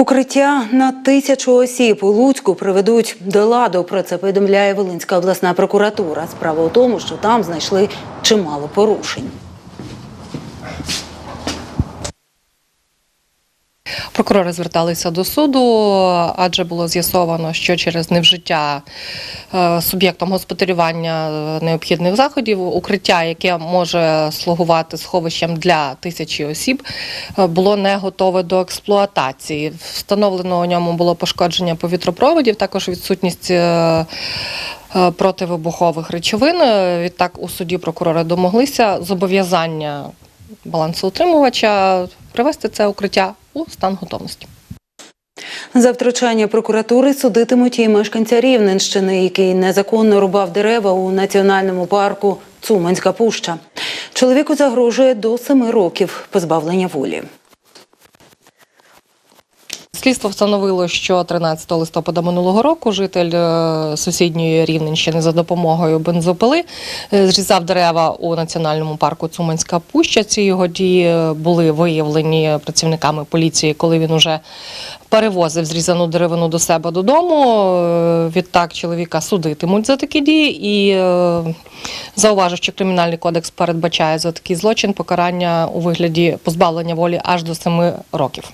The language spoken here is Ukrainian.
Укриття на тисячу осіб у Луцьку приведуть до ладу. Про це повідомляє Волинська обласна прокуратура. Справа у тому, що там знайшли чимало порушень. Прокурори зверталися до суду, адже було з'ясовано, що через невжиття е, суб'єктом господарювання е, необхідних заходів укриття, яке може слугувати сховищем для тисячі осіб, е, було не готове до експлуатації. Встановлено у ньому було пошкодження повітропроводів, також відсутність. Противибухових речовин відтак у суді прокурори домоглися зобов'язання балансоутримувача привести це укриття у стан готовності. За втручання прокуратури судитимуть і мешканця Рівненщини, який незаконно рубав дерева у національному парку Цуманська Пуща. Чоловіку загрожує до семи років позбавлення волі. Слідство встановило, що 13 листопада минулого року житель е, сусідньої Рівненщини за допомогою бензопили е, зрізав дерева у національному парку Цуманська Пуща. Ці його дії були виявлені працівниками поліції, коли він уже перевозив зрізану деревину до себе додому. Е, Відтак чоловіка судитимуть за такі дії і е, зауважу, що кримінальний кодекс передбачає за такий злочин покарання у вигляді позбавлення волі аж до 7 років.